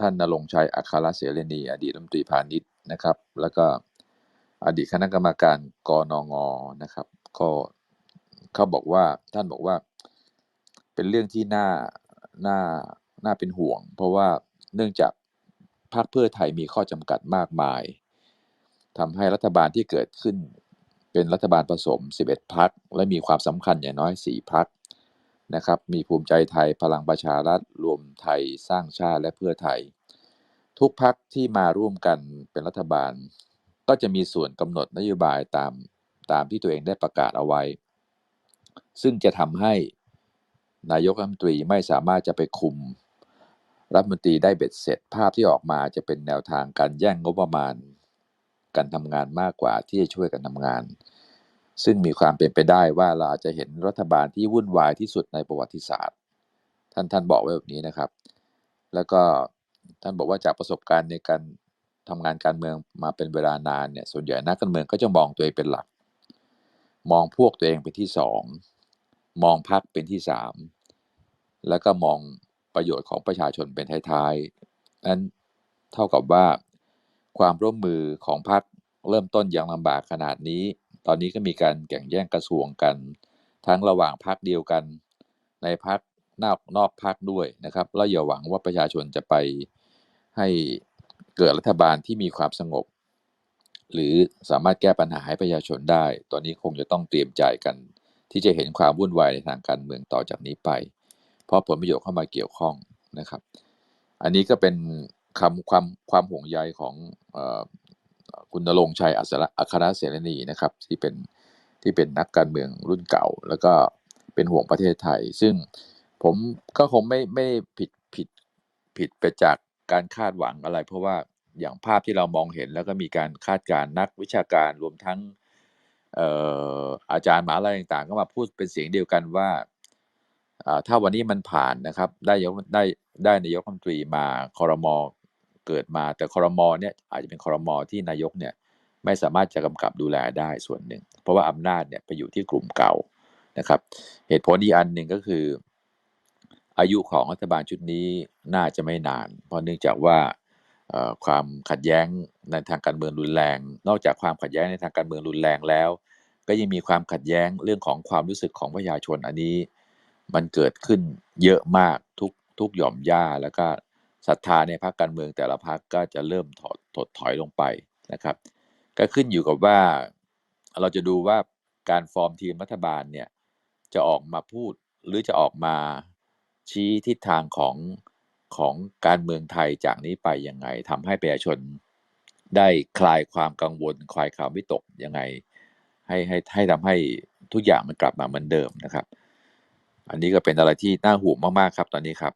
ท่านนรงชัยอัครเสรณี อดีตรัฐมนตรีพาณิชย์นะครับ แล้วก็อดีตคณะกรรมการกนงนะครับก็เขาบอกว่าท่านบอกว่าเป็นเรื่องที่น่าน่าน่าเป็นห่วง เพราะว่าเนื่องจากพรรคเพื่อไทยมีข้อจำกัดมากมาย ทำให้รัฐบาลที่เกิดขึ้นเป็นรัฐบาลผสม 11 พัก และมีความสำคัญอย่างน้อย 4 พัก นะครับ มีภูมิใจไทยพลังประชารัฐรวมไทยสร้างชาติและเพื่อไทย ทุกพักที่มาร่วมกันเป็นรัฐบาล ก็จะมีส่วนกำหนดนโยบายตามตามที่ตัวเองได้ประกาศเอาไว้ ซึ่งจะทำให้นายกรัฐมนตรีไม่สามารถจะไปคุมรัฐมนตรีได้เบ็ดเสร็จภาพที่ออกมาจะเป็นแนวทางการแย่งงบประมาณ การทำงานมากกว่าที่จะช่วยกันทำงาน ซึ่งมีความเป็นไปได้ว่าเราอาจจะเห็นรัฐบาลที่วุ่นวายที่สุดในประวัติศาสตร์ ท่านท่านบอกไว้แบบนี้นะครับ แล้วก็ท่านบอกว่าจากประสบการณ์ในการทำงานการเมืองมาเป็นเวลานานเนี่ยส่วนใหญ่นักการเมืองก็จะมองตัวเองเป็นหลัก มองพวกตัวเองเป็นที่สองมองพรรคเป็นที่สามแล้วก็มองประโยชน์ของประชาชนเป็นท้ายๆนั้นเท่ากับว่าความร่วมมือของพรรคเริ่มต้นยังลำบากขนาดนี้ ตอนนี้ก็มีการแข่งแย่งกระทรวงกัน ทั้งระหว่างพรรคเดียวกัน ในพรรคนอกนอกพรรคด้วยนะครับแล้วอย่าหวังว่าประชาชนจะไปให้เกิดรัฐบาลที่มีความสงบ หรือสามารถแก้ปัญหาให้ประชาชนได้ ตอนนี้คงจะต้องเตรียมใจกัน ที่จะเห็นความวุ่นวายในทางการเมืองต่อจากนี้ไป เพราะผลประโยชน์เข้ามาเกี่ยวข้องนะครับ อันนี้ก็เป็นคำความความห่วงใยของอ คุณณรงชัยอัศระอัครเสรณีนะครับที่เป็นที่เป็นนักการเมืองรุ่นเก่า แล้วก็เป็นห่วงประเทศไทย ซึ่งผมก็คงไม่ไม่ผิดผิดผิดไปจากการคาดหวังอะไร เพราะว่าอย่างภาพที่เรามองเห็นแล้วก็มีการคาดการณ์นักวิชาการรวมทั้งอาจารย์หมหาอะไรต่างๆ ก็มาพูดเป็นเสียงเดียวกันว่าถ้าวันนี้มันผ่านนะครับ ได้ยกได้ได้นายกรัฐมนตรีมาคอรมอ เกิดมาแต่คอรมอเนี่ยอาจจะเป็นคอรมอที่นายกเนี่ยไม่สามารถจะกำกับดูแลได้ส่วนหนึ่ง เพราะว่าอำนาจเนี่ยไปอยู่ที่กลุ่มเก่านะครับ เหตุผลอีกอันหนึ่งก็คือ อายุของรัฐบาลชุดนี้น่าจะไม่นาน เพราะเนื่องจากว่าความขัดแย้งในทางการเมืองรุนแรง นอกจากความขัดแย้งในทางการเมืองรุนแรงแล้ว ก็ยังมีความขัดแย้งเรื่องของความรู้สึกของประชาชนอันนี้ มันเกิดขึ้นเยอะมากทุกทุกหย่อมย่าแล้วก็ ศรัทธาในพรรคการเมืองแต่ละพรรคก็จะเริ่มถอดถดถอยลงไปนะครับ ก็ขึ้นอยู่กับว่าเราจะดูว่าการฟอร์มทีมรัฐบาลเนี่ยจะออกมาพูดหรือจะออกมาชี้ทิศทางของของการเมืองไทยจากนี้ไปยังไงทำให้ประชาชนได้คลายความกังวล คลายความวิตกยังไง ให้ให้ให้ทำให้ทุกอย่างมันกลับมาเหมือนเดิมนะครับ อันนี้ก็เป็นอะไรที่น่าห่วงมากๆครับตอนนี้ครับ